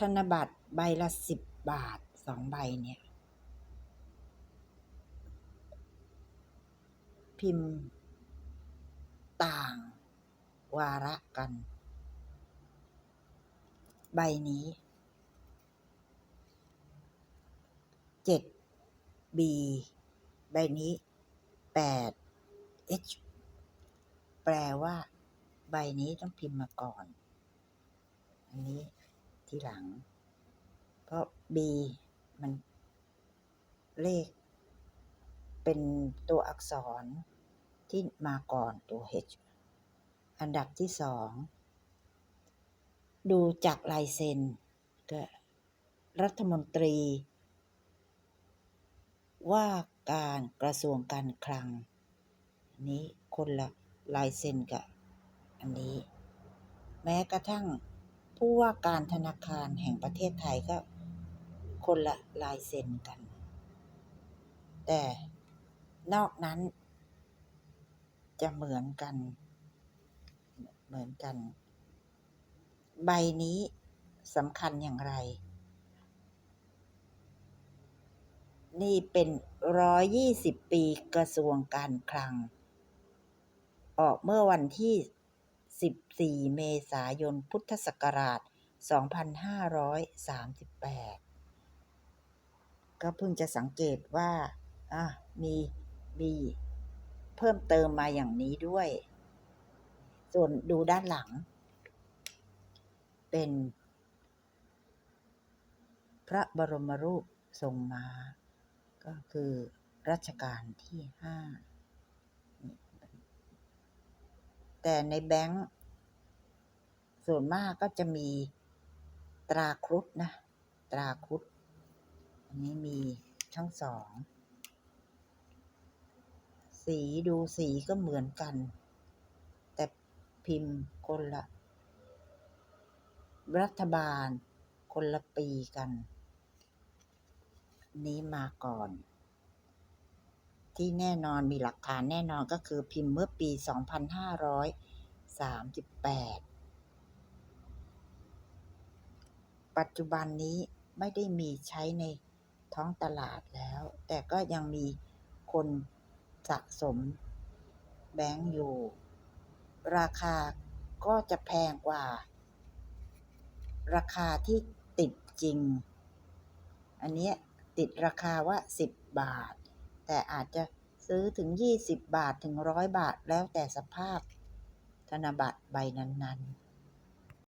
ธนบัตรใบละสิบบาทสองใบเนี่ย พิมพ์ ต่าง วาระกัน ใบนี้เจ็ด B ใบนี้แปด H แปลว่า ใบนี้ต้องพิมพ์มาก่อน อันนี้ ทีหลัง เพราะ B มันเลข เป็นตัวอักษรที่มาก่อนตัว H อันดับที่สอง ดูจากลายเซ็นก็รัฐมนตรี ว่าการกระทรวงการคลังนนี้คนละลายเซ็นกับอันนี้ แม้กระทั่ง ผู้ว่าการธนาคารแห่งประเทศไทยก็คนละลายเซ็นกัน แต่นอกนั้น จะเหมือนกัน เหมือนกัน ใบนี้สำคัญอย่างไร นี่เป็นร้อยยี่สิบปีกระทรวงการคลัง ออกเมื่อวันที่ 14 เมษายน พุทธศักราช 2538 ก็เพิ่งจะสังเกตว่าอะมีมีเพิ่มเติมมาอย่างนี้ด้วย ส่วนดูด้านหลัง เป็น พระบรมรูปทรงม้าก็คือรัชกาลที่ห้า แต่ในแบงค์ส่วนมากก็จะมีตราครุฑนะ ตราครุฑอันนี้มีทั้งสอง สีดูสีก็เหมือนกัน แต่พิมพ์คนละ รัฐบาลคนละปีกัน นี้มาก่อน ที่แน่นอนมีหลักฐานแน่นอนก็คือพิมพ์เมื่อปี 2538 ปัจจุบันนี้ไม่ได้มีใช้ในท้องตลาดแล้ว แต่ก็ยังมีคนสะสมแบงค์อยู่ ราคาก็จะแพงกว่า ราคาที่ติดจริง อันนี้ติดราคาว่า 10 บาท แต่อาจจะซื้อถึง 20 บาทถึง 100 บาทแล้วแต่สภาพธนบัตรใบนั้นๆ